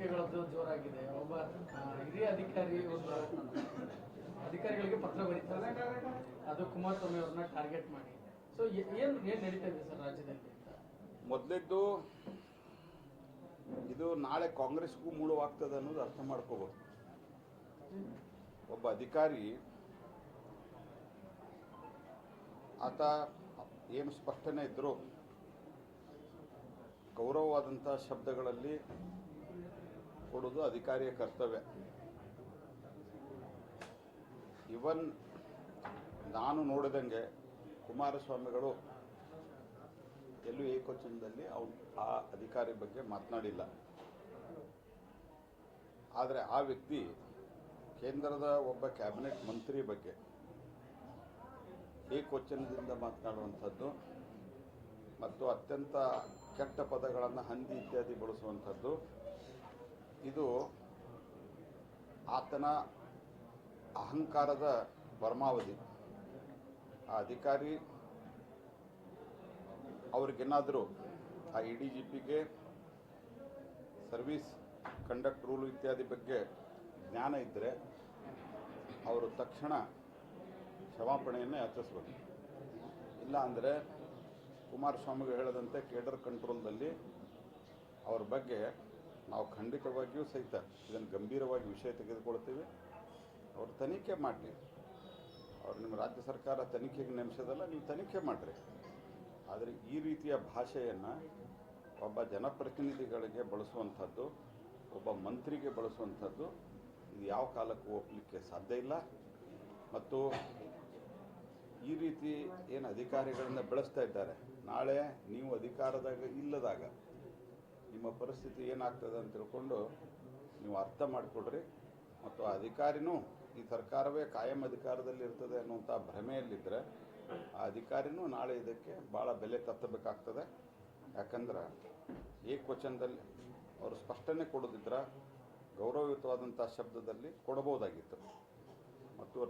ಟೀಕೆಗಳದ್ದು ಜೋರಾಗಿದೆ. ಒಬ್ಬ ಹಿರಿಯ ಅಧಿಕಾರಿ ಒಂದು ಅಧಿಕಾರಿಗಳಿಗೆ ಪತ್ರ ಬರೀತಾರೆ. ಅದು ಕುಮಾರಸ್ವಾಮಿ ಅವ್ರನ್ನ ಟಾರ್ಗೆಟ್ ಮಾಡಿ. ಸೊ ಏನ್ ಏನ್ ನಡೀತಾ ಇದೆ ಸರ್ ರಾಜ್ಯದಲ್ಲಿ ಮೊದಲಿದ್ದು ಇದು ನಾಳೆ ಕಾಂಗ್ರೆಸ್ಗೂ ಮೂಳವಾಗ್ತದೆ ಅನ್ನೋದು ಅರ್ಥ ಮಾಡ್ಕೋಬೇಕು ಒಬ್ಬ ಅಧಿಕಾರಿ ಆತ ಏನು ಸ್ಪಷ್ಟನೆ ಇದ್ದರೂ ಗೌರವವಾದಂಥ ಶಬ್ದಗಳಲ್ಲಿ ಕೊಡೋದು ಅಧಿಕಾರಿಯ ಕರ್ತವ್ಯ. ಇವನ್ ನಾನು ನೋಡಿದಂಗೆ ಕುಮಾರಸ್ವಾಮಿಗಳು ಎಲ್ಲೂ ಏಕವಚನದಲ್ಲಿ ಅವ್ನು ಆ ಅಧಿಕಾರಿ ಬಗ್ಗೆ ಮಾತನಾಡಿಲ್ಲ. ಆದರೆ ಆ ವ್ಯಕ್ತಿ ಕೇಂದ್ರದ ಒಬ್ಬ ಕ್ಯಾಬಿನೆಟ್ ಮಂತ್ರಿ ಬಗ್ಗೆ ಏಕವಚನದಿಂದ ಮಾತನಾಡುವಂಥದ್ದು ಮತ್ತು ಅತ್ಯಂತ ಕೆಟ್ಟ ಪದಗಳನ್ನು ಹಂದಿ ಇತ್ಯಾದಿ ಬಳಸುವಂಥದ್ದು ಇದು ಆತನ ಅಹಂಕಾರದ ಪರಮಾವಧಿ. ಆ ಅಧಿಕಾರಿ ಅವ್ರಿಗೇನಾದರೂ ಆ ಇ ಡಿ ಜಿ ಪಿಗೆ ಸರ್ವಿಸ್ ಕಂಡಕ್ಟ್ ರೂಲ್ ಇತ್ಯಾದಿ ಬಗ್ಗೆ ಜ್ಞಾನ ಇದ್ದರೆ ಅವರು ತಕ್ಷಣ ಕ್ಷಮಾಪಣೆಯನ್ನು ಯಾಚಿಸ್ಬೇಕು ಇಲ್ಲ ಅಂದರೆ ಕುಮಾರಸ್ವಾಮಿಗೆ ಹೇಳದಂತೆ ಕೇಡರ್ ಕಂಟ್ರೋಲ್ದಲ್ಲಿ ಅವ್ರ ಬಗ್ಗೆ ನಾವು ಖಂಡಿತವಾಗಿಯೂ ಸಹಿತ ಇದನ್ನು ಗಂಭೀರವಾಗಿ ವಿಷಯ ತೆಗೆದುಕೊಳ್ತೇವೆ ಅವರು ತನಿಖೆ ಮಾಡಲಿ. ಅವರು ನಿಮ್ಮ ರಾಜ್ಯ ಸರ್ಕಾರ ತನಿಖೆಗೆ ನೇಮಿಸೋದಲ್ಲ, ನೀವು ತನಿಖೆ ಮಾಡಿರಿ. ಆದರೆ ಈ ರೀತಿಯ ಭಾಷೆಯನ್ನು ಒಬ್ಬ ಜನಪ್ರತಿನಿಧಿಗಳಿಗೆ ಬಳಸುವಂಥದ್ದು, ಒಬ್ಬ ಮಂತ್ರಿಗೆ ಬಳಸುವಂಥದ್ದು, ಇದು ಯಾವ ಕಾಲಕ್ಕೂ ಒಪ್ಪಲಿಕ್ಕೆ ಸಾಧ್ಯ ಇಲ್ಲ. ಮತ್ತು ಈ ರೀತಿ ಏನು ಅಧಿಕಾರಿಗಳನ್ನು ಬೆಳೆಸ್ತಾ ಇದ್ದಾರೆ. ನಾಳೆ ನೀವು ಅಧಿಕಾರದಾಗ ಇಲ್ಲದಾಗ ನಿಮ್ಮ ಪರಿಸ್ಥಿತಿ ಏನಾಗ್ತದೆ ಅಂತ ತಿಳ್ಕೊಂಡು ನೀವು ಅರ್ಥ ಮಾಡಿಕೊಡ್ರಿ ಮತ್ತು ಅಧಿಕಾರಿನೂ ಈ ಸರ್ಕಾರವೇ ಕಾಯಂ ಅಧಿಕಾರದಲ್ಲಿ ಇರ್ತದೆ ಅನ್ನುವಂಥ ಭ್ರಮೆಯಲ್ಲಿದ್ದರೆ ಆ ಅಧಿಕಾರಿನೂ ನಾಳೆ ಇದಕ್ಕೆ ಭಾಳ ಬೆಲೆ ತತ್ತಬೇಕಾಗ್ತದೆ. ಯಾಕಂದ್ರೆ ಏಕವಚನದಲ್ಲಿ ಅವರು ಸ್ಪಷ್ಟನೆ ಕೊಡೋದಿದ್ರೆ ಗೌರವಯುತವಾದಂಥ ಶಬ್ದದಲ್ಲಿ ಕೊಡಬಹುದಾಗಿತ್ತು. ಮತ್ತು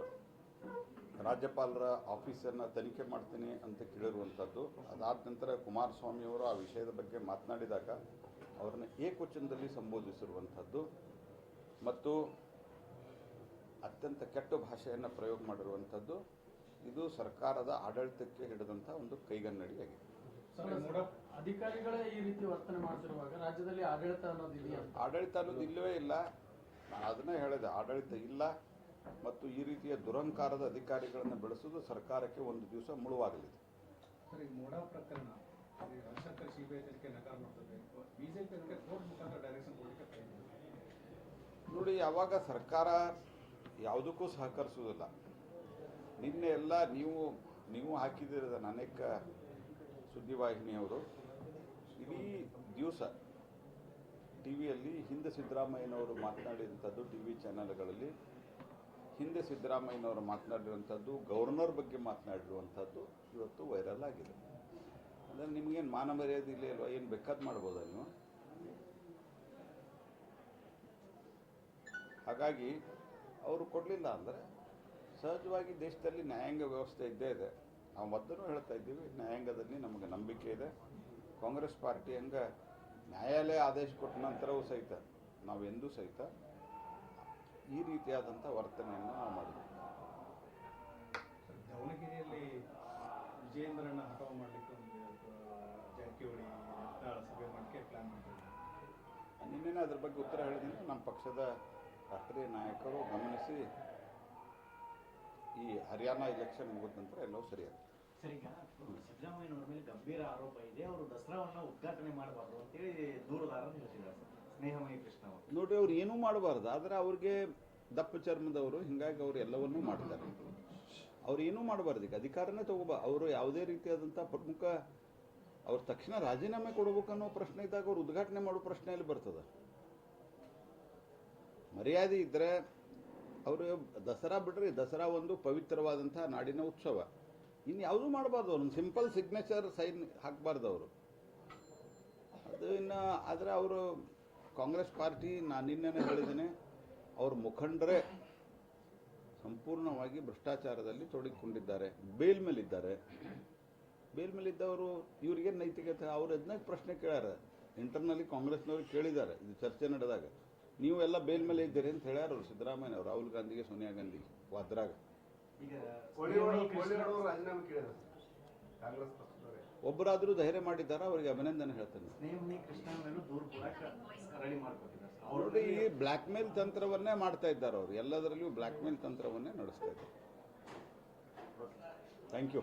ರಾಜ್ಯಪಾಲರ ಆಫೀಸನ್ನು ತನಿಖೆ ಮಾಡ್ತೀನಿ ಅಂತ ಕೇಳಿರುವಂಥದ್ದು. ಅದಾದ ನಂತರ ಕುಮಾರಸ್ವಾಮಿಯವರು ಆ ವಿಷಯದ ಬಗ್ಗೆ ಮಾತನಾಡಿದಾಗ ಅವರನ್ನು ಏಕವಚನದಲ್ಲಿ ಸಂಬೋಧಿಸಿರುವಂಥದ್ದು ಮತ್ತು ಅತ್ಯಂತ ಕೆಟ್ಟ ಭಾಷೆಯನ್ನು ಪ್ರಯೋಗ ಮಾಡಿರುವಂಥದ್ದು ಇದು ಸರ್ಕಾರದ ಆಡಳಿತಕ್ಕೆ ಹಿಡಿದಂಥ ಒಂದು ಕೈಗನ್ನಡಿಯಾಗಿದೆ. ಅಧಿಕಾರಿಗಳೇ ಈ ರೀತಿ ವರ್ತನೆ ಮಾಡ್ತಿರುವಾಗ ರಾಜ್ಯದಲ್ಲಿ ಆಡಳಿತ ಅನ್ನೋದು ಇದೆಯಾ? ಆಡಳಿತ ಅನ್ನೋದು ಇಲ್ಲವೇ ಇಲ್ಲ. ನಾನು ಅದನ್ನೇ ಹೇಳಿದೆ ಆಡಳಿತ ಇಲ್ಲ ಮತ್ತು ಈ ರೀತಿಯ ದುರಂಕಾರದ ಅಧಿಕಾರಿಗಳನ್ನು ಬೆಳೆಸೋದು ಸರ್ಕಾರಕ್ಕೆ ಒಂದು ದಿವಸ ಮುಳುವಾಗಲಿದೆ. ಪ್ರಕರಣ ಸಿಬಿಐ ತನಿಖೆ ನಕಾರ ಮಾಡ್ತದೆ ಬಿಜೆಪಿ ಕೋರ್ಟ್ ಮುಖಾಂತರ ಡೈರೆಕ್ಷನ್ ಕೊಡಲಿಕ್ಕೆ ನೋಡಿ, ಯಾವಾಗ ಸರ್ಕಾರ ಯಾವುದಕ್ಕೂ ಸಹಕರಿಸುವುದಿಲ್ಲ. ನಿನ್ನೆ ಎಲ್ಲ ನೀವು ನೀವು ಹಾಕಿದಿರದ ಅನೇಕ ಸುದ್ದಿವಾಹಿನಿಯವರು, ಇಡೀ ದಿವಸ ಟಿ ವಿಯಲ್ಲಿ ಹಿಂದೆ ಸಿದ್ದರಾಮಯ್ಯನವರು ಮಾತನಾಡಿದಂಥದ್ದು ಟಿ ವಿ ಚಾನಲ್ಗಳಲ್ಲಿ, ಹಿಂದೆ ಸಿದ್ದರಾಮಯ್ಯನವರು ಮಾತನಾಡಿರುವಂಥದ್ದು, ಗವರ್ನರ್ ಬಗ್ಗೆ ಮಾತನಾಡಿರುವಂಥದ್ದು ಇವತ್ತು ವೈರಲ್ ಆಗಿದೆ. ಅಂದರೆ ನಿಮಗೇನು ಮಾನ ಮರ್ಯಾದೆ ಇಲ್ಲ ಅಲ್ವಾ ಏನು ಬೇಕಾದ್ ಮಾಡ್ಬೋದಾ ನೀವು? ಹಾಗಾಗಿ ಅವರು ಕೊಡಲಿಲ್ಲ ಅಂದರೆ ಸಹಜವಾಗಿ ದೇಶದಲ್ಲಿ ನ್ಯಾಯಾಂಗ ವ್ಯವಸ್ಥೆ ಇದ್ದೇ ಇದೆ. ನಾವು ಮೊದಲು ಹೇಳ್ತಾ ಇದ್ದೀವಿ, ನ್ಯಾಯಾಂಗದಲ್ಲಿ ನಮಗೆ ನಂಬಿಕೆ ಇದೆ. ಕಾಂಗ್ರೆಸ್ ಪಾರ್ಟಿ ಹಂಗೆ ನ್ಯಾಯಾಲಯ ಆದೇಶ ಕೊಟ್ಟ ನಂತರವೂ ಸಹಿತ ನಾವೆಂದೂ ಸಹಿತ ಈ ರೀತಿಯಾದಂಥ ವರ್ತನೆಯನ್ನು ನಾವು ಮಾಡಿದ್ವಿ. ದಾವಣಗೆರೆಯಲ್ಲಿ ವಿಜಯೇಂದ್ರನ ಹಠ ಮಾಡಲಿಕ್ಕೆ ಮಾಡ್ತಿದ್ದಾರೆ ನಿನ್ನೆ ಅದ್ರ ಬಗ್ಗೆ ಉತ್ತರ ಹೇಳಿದ್ದೀನಿ. ನಮ್ಮ ಪಕ್ಷದ ರಾಷ್ಟ್ರೀಯ ನಾಯಕರು ಗಮನಿಸಿ ಈ ಹರಿಯಾಣ ಎಲೆಕ್ಷನ್ ಮುಗಿದ ನಂತರ ಎಲ್ಲವೂ ಸರಿಯಾಗುತ್ತೆ. ಸರ್ ಈಗ ಸಿದ್ದರಾಮಯ್ಯನವ್ರ ಮೇಲೆ ಗಂಭೀರ ಆರೋಪ ಇದೆ. ಅವರು ದಸರಾವನ್ನ ಉದ್ಘಾಟನೆ ಮಾಡಬಾರ್ದು ಅಂತೇಳಿ ಸ್ನೇಹಮಯಿ ಕೃಷ್ಣ ಅವರು. ನೋಡಿ ಅವ್ರು ಏನೂ ಮಾಡಬಾರ್ದು. ಆದರೆ ಅವ್ರಿಗೆ ದಪ್ಪ ಚರ್ಮದವರು ಹಿಂಗಾಗಿ ಅವ್ರು ಎಲ್ಲವನ್ನೂ ಮಾಡ್ತಾರೆ. ಅವ್ರು ಏನೂ ಮಾಡಬಾರ್ದು. ಈಗ ಅಧಿಕಾರನೇ ತಗೋಬಾರ್ದು ಅವರು ಯಾವುದೇ ರೀತಿಯಾದಂಥ ಪ್ರಮುಖ ಅವ್ರು ತಕ್ಷಣ ರಾಜೀನಾಮೆ ಕೊಡ್ಬೇಕನ್ನೋ ಪ್ರಶ್ನೆ ಇದ್ದಾಗ ಅವ್ರು ಉದ್ಘಾಟನೆ ಮಾಡೋ ಪ್ರಶ್ನೆಯಲ್ಲಿ ಬರ್ತದೆ. ಮರ್ಯಾದೆ ಇದ್ದರೆ ಅವರು ದಸರಾ ಬಿಡ್ರಿ ದಸರಾ ಒಂದು ಪವಿತ್ರವಾದಂಥ ನಾಡಿನ ಉತ್ಸವ. ಇನ್ನು ಯಾವುದೂ ಮಾಡಬಾರ್ದು ಅವ್ರು, ಸಿಂಪಲ್ ಸಿಗ್ನೇಚರ್ ಸೈನ್ ಹಾಕಬಾರ್ದು ಅವರು. ಅದು ಇನ್ನು ಆದರೆ ಅವರು ಕಾಂಗ್ರೆಸ್ ಪಾರ್ಟಿ, ನಾನು ನಿನ್ನೆ ಹೇಳಿದ್ದೇನೆ, ಅವ್ರ ಮುಖಂಡರೇ ಸಂಪೂರ್ಣವಾಗಿ ಭ್ರಷ್ಟಾಚಾರದಲ್ಲಿ ತೊಡಗಿಕೊಂಡಿದ್ದಾರೆ, ಬೇಲ್ ಮೇಲಿದ್ದಾರೆ. ಬೇಲ್ ಮೇಲಿದ್ದವರು ಇವ್ರಿಗೇನು ನೈತಿಕತೆ? ಅವ್ರು ಅದನ್ನ ಪ್ರಶ್ನೆ ಕೇಳ್ಯಾರ? ಇಂಟರ್ನಲ್ಲಿ ಕಾಂಗ್ರೆಸ್ನವ್ರು ಕೇಳಿದ್ದಾರೆ ಇದು ಚರ್ಚೆ ನಡೆದಾಗ. ನೀವು ಎಲ್ಲ ಬೇಲ್ ಮೇಲೆ ಇದ್ದೀರಿ ಅಂತ ಹೇಳ್ಯಾರ ಅವರು ಸಿದ್ದರಾಮಯ್ಯ ಅವರು ರಾಹುಲ್ ಗಾಂಧಿಗೆ ಸೋನಿಯಾ ಗಾಂಧಿಗೆ ವಾದ್ರಾಗ. ಒಬ್ಬರಾದರೂ ಧೈರ್ಯ ಮಾಡಿದ್ದಾರೆ? ಅವರಿಗೆ ಅಭಿನಂದನೆ ಹೇಳ್ತೇನೆ. ಅವರು ಈ ಬ್ಲ್ಯಾಕ್ ಮೇಲ್ ತಂತ್ರವನ್ನೇ ಮಾಡ್ತಾ ಇದ್ದಾರೆ ಅವರು. ಎಲ್ಲದರಲ್ಲಿಯೂ ಬ್ಲ್ಯಾಕ್ ಮೇಲ್ ತಂತ್ರವನ್ನೇ ನಡೆಸ್ತಾ ಇದ್ದಾರೆ. Thank you.